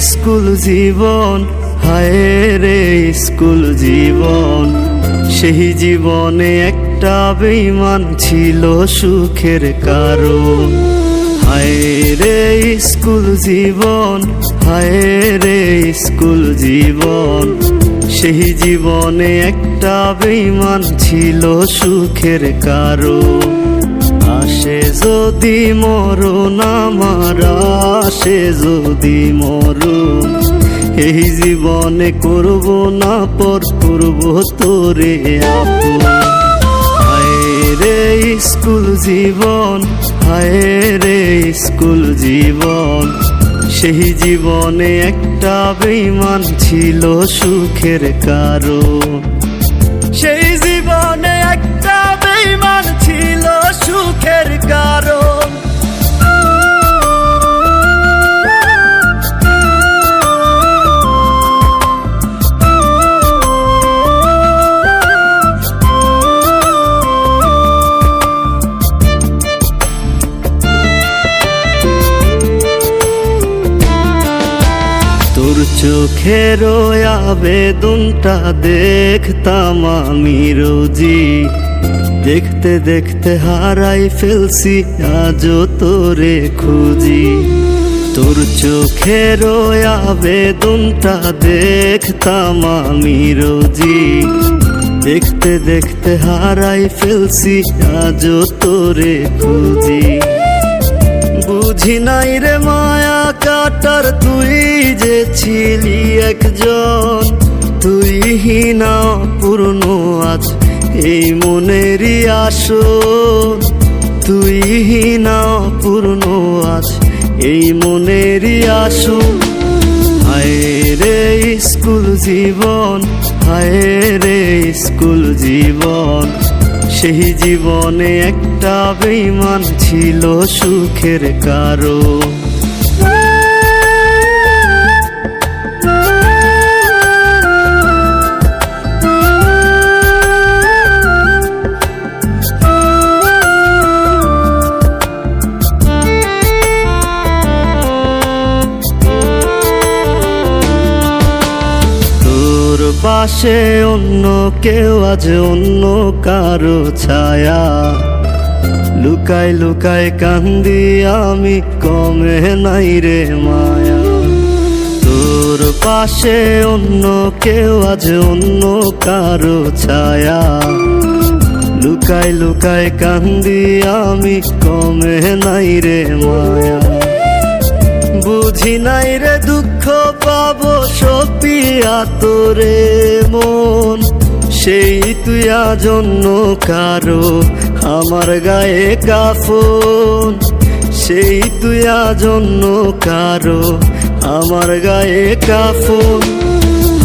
School জীবন, হায় রে school জীবন। সেই জীবনে একটা বেইমান ছিল সুখের কারণ। হায় রে স্কুল জীবন, হায় রে স্কুল জীবন। সেই জীবনে একটা বেইমান ছিল সুখের কারণ। আসে যদি মরণ আমার আসে যদি মরণ এই জীবনে করব না পর করব তোরে হায় রে স্কুল জীবন, হায় রে স্কুল জীবন। সেই জীবনে একটা বেইমান ছিল সুখের কারণ। চোখের আবেদনটা দেখতাম আমি রোজি দেখতে দেখতে হারাই ফেলছি, আজও তোরে খুঁজি। তোর চোখের আবেদনটা দেখতাম আমি রোজি দেখতে দেখতে হারাই ফেলছি, আজও তোরে খুঁজি। বুঝি নাই রে মায়া কাটার তুই যে ছিলি একজন, তুই হিনা পূর্ণ আজ এই মনেরই আসন তুই হিনা পূর্ণ আজ এই মনেরই আসন হায় রে স্কুল জীবন, হায় রে স্কুল জীবন। সেই জীবনে একটা বেইমান ছিল সুখের কারণ। পাশে অন্য কেউ আজ অন্য কারও ছায়া। লুকাই লুকাই কান্দি আমি কমে নাই রে মায়া। তোর পাশে অন্য কেউ আজ অন্য কারও ছায়া। লুকাই লুকাই কান্দি আমি কমে নাই রে মায়া। বুঝি নাই রে দুঃখ পাবো সপিয়া তোরে মন। সেই তুই জন্য কারও আমার গায়ে কাফন। সেই তুই জন্য কারও আমার গায়ে কাফন।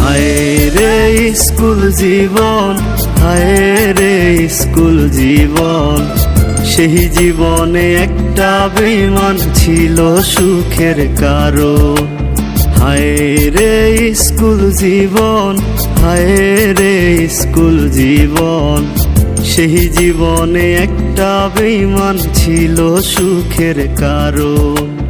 হায় রে স্কুল জীবন, হায় রে স্কুল জীবন। সেই জীবনে একটা বেমান ছিল সুখের কারও। হায় রে স্কুল জীবন, হায় রে স্কুল জীবন। সেই জীবনে একটা বেমান ছিল সুখের কারণ